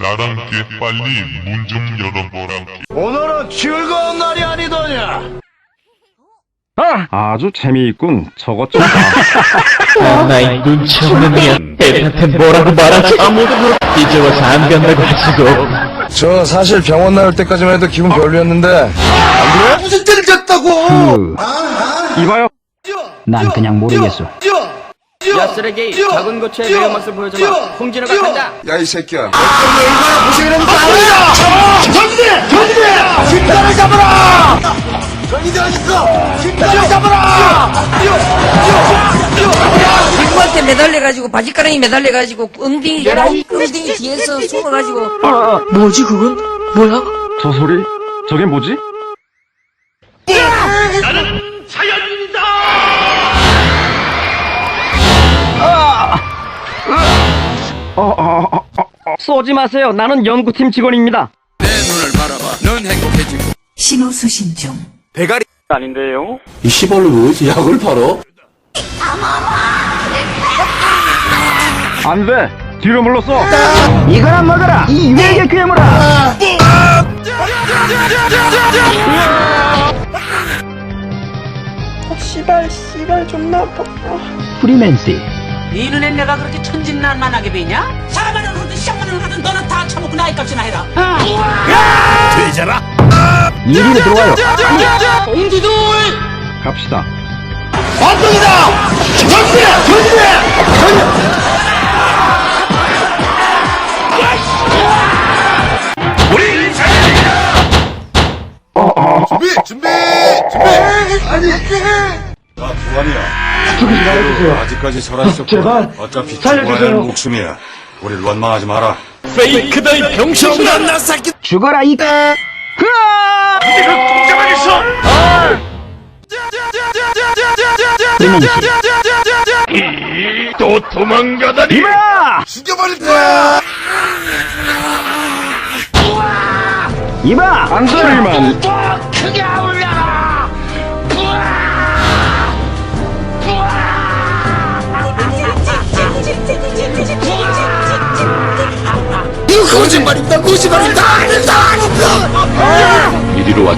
나랑 개 빨리 문 좀 열어보라. 오늘은 즐거운 날이 아니더냐? 아, 아주 재미있군. 저것 좀 봐. 아, 나이 눈치 없는 년 애한테 뭐라고 말하지 아무도 모르 이제 와서 안 변다고 하시고 저 사실 병원 나올 때까지만 해도 기분 별로였는데 무슨 때를 졌다고? 이봐요. 난 그냥 모르겠어. 야 쓰레기 작은 고추의 매운맛을 보여줘봐 홍진호가 간다. 야 이 새끼야. 링한테 매달려가지고 바지가랑이 매달려가지고 엉덩이 엉덩이 뒤에서 숨어가지고. 뭐지 그건? 뭐야? 저 소리? 저게 뭐지? 어, 어, 어, 어, 어. 쏘지 마세요. 나는 연구팀 직원입니다. 신호 수신 중이 시벌로 뭐지 약을 팔어? 안 돼. 뒤로 물러서. 이거나 먹어라. 이 유해의 괴물아. 프리맨시. 네 눈엔 내가 그렇게 천진난만하게 되냐? 사람만은 하든 시장만은 하든 너는 다 처먹고 나이 값이나 해라. 이리로 들어와요. 갑시다. 준비 아직까지 살아있었고 제발 어차피 죽어야 할 목숨이야. 우릴 원망하지 마라. 페이크다. 이 병신아 죽어라 이. 프리맨시. 또 도망가다니. 이봐. 죽여버릴 거야! 이봐. 안드리만. 이거 거짓말입니다 거짓말입니다 아니다 아니다 이리로 와